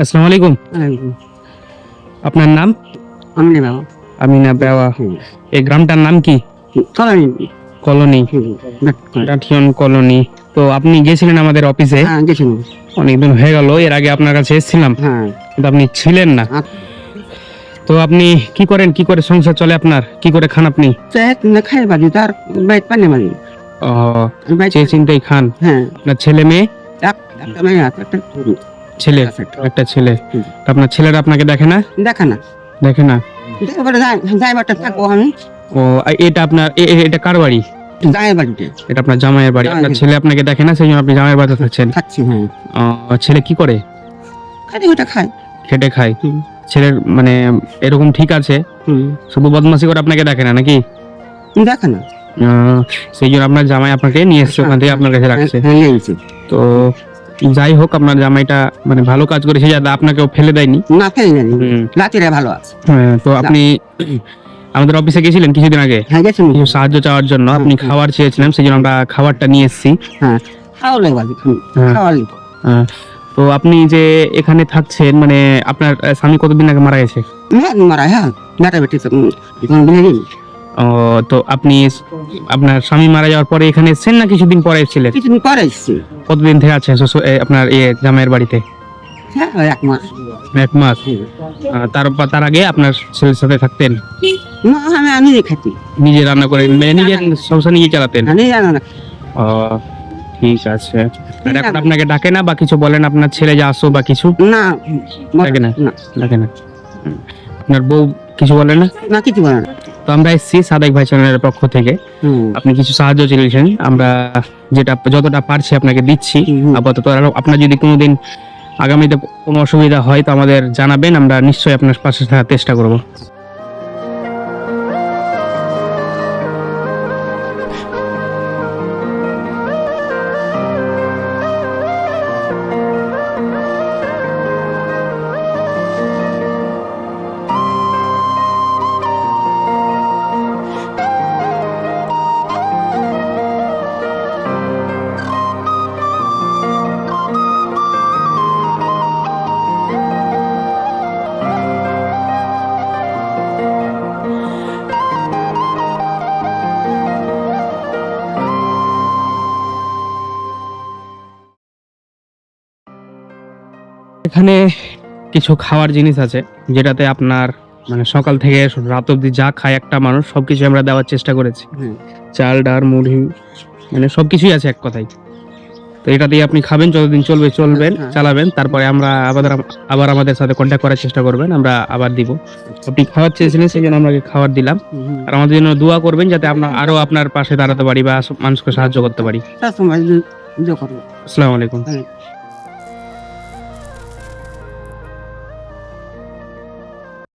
আসসালামু আলাইকুম। আপনার নাম? আমি নেই বাবা আমিনা বেওয়া এই গ্রামটার নাম কি? কলোনি। Russian colony. তো আপনি গেছিলেন আমাদের অফিসে? হ্যাঁ অনেকদিন হয়ে গেল এর আগে আপনার কাছে এসেছিলাম। হ্যাঁ। কিন্তু আপনি ছিলেন না। তো আপনি কি করেন? কি করে সংসার চলে আপনার? কি করে খান আপনি? খাই বাজি তার বাইক পানি মারি ও চিন্তাই খান। হ্যাঁ। আপনার ছেলে মেয়ে। ছেলে একটা। ছেলে। আপনার ছেলেরা আপনাকে দেখে না? দেখা না। দেখে না? থাকব আমি। ও এটা আপনার এটা কার বাড়ি? এটা আপনার জামাইয়ের বাড়ি। আপনার ছেলে আপনাকে দেখে না? সেই জন্য আপনি জামাইয়ের বাড়িতে থাকছেন? থাকছি হ্যাঁ। ছেলে কি করে? খালি ওটা খেটে খায়। ছেলের মানে এরকম ঠিক আছে? হুম। শুধু বদমাসি করে আপনাকে দেখে না নাকি? দেখে না। সেই জন্য আপনার জামাই আপনাকে নিয়ে এসছে ওখান থেকে আপনার কাছে রাখছে। হ্যাঁ তো যাই হোক আপনার জামাইটা মানে ভালো কাজ করেছে যাতে আপনাকেও ফেলে দেয়নি। না ফেলে জানি হুম। ভালো আছে। হ্যাঁ, তো আপনি আমাদের অফিসে গেছিলেন কিছুদিন আগে? হ্যাঁ গেছেন কিছু সাহায্য চাওয়ার জন্য। আপনি খাবার চেয়েছিলেন সেই জন্য আমরা খাবারটা নিয়ে এসেছি। হ্যাঁ খাওয়া লাগে বাজি হ্যাঁ। তো আপনি যে এখানে থাকছেন মানে আপনার স্বামী কতদিন আগে মারা গেছে? মারা হ্যাঁ। বেটা বেটি ও, তো আপনি আপনার স্বামী মারা যাওয়ার পরে এখানে এসেছেন না কিছুদিন পরে এসেছিলেন? কিছুদিন পরে এসছি। কতদিন থেকে আছেন আপনার ইয়ে জামাইয়ের বাড়িতে? হ্যাঁ এক মাস। এক মাস। তার তার আগে আপনার ছেলের সাথে থাকতেন? না আমি আমি খাতি নিজে রান্না করে মানে নিজের সংসার নিজে চালাতেন? আমি জানো না ও, ঠিক আছে। এখন আপনাকে ডাকে না বা কিছু বলেন? আপনার ছেলে যে আসো বা কিছু? না ডাকে না? না। ডাকে না। আপনার বউ কিছু বলে না? না কিছু বলে না। তো আমরা এসেছি সাদেক ভাই চ্যানেলের পক্ষ থেকে। আপনি কিছু সাহায্য চেয়েছেন। আমরা যেটা যতটা পারছি আপনাকে দিচ্ছি। আপাতত আর আপনার যদি কোনোদিন আগামীতে কোনো অসুবিধা হয় তো আমাদের জানাবেন। আমরা নিশ্চয়ই আপনার পাশে থাকার চেষ্টা করব। এখানে কিছু খাওয়ার জিনিস আছে যেটাতে আপনার মানে সকাল থেকে রাত অব্দি যা খায় একটা মানুষ সবকিছু আমরা দেওয়ার চেষ্টা করেছি। চাল ডাল মুড়ি মানে সবকিছুই আছে এক কথায়। তো এটা দিয়ে আপনি খাবেন যতদিন চলবে চলবেন হ্যাঁ। চালাবেন তারপরে আমরা আবার আবার আমাদের সাথে কন্ট্যাক্ট করার চেষ্টা করবেন আমরা আবার দিব। আপনি খাওয়ার চেয়েছিলেন সেই জন্য আমরা খাবার দিলাম। আর আমাদের জন্য দোয়া করবেন যাতে আমরা আরও আপনার পাশে দাঁড়াতে পারি বা মানুষকে সাহায্য করতে পারি। আসসালামু আলাইকুম।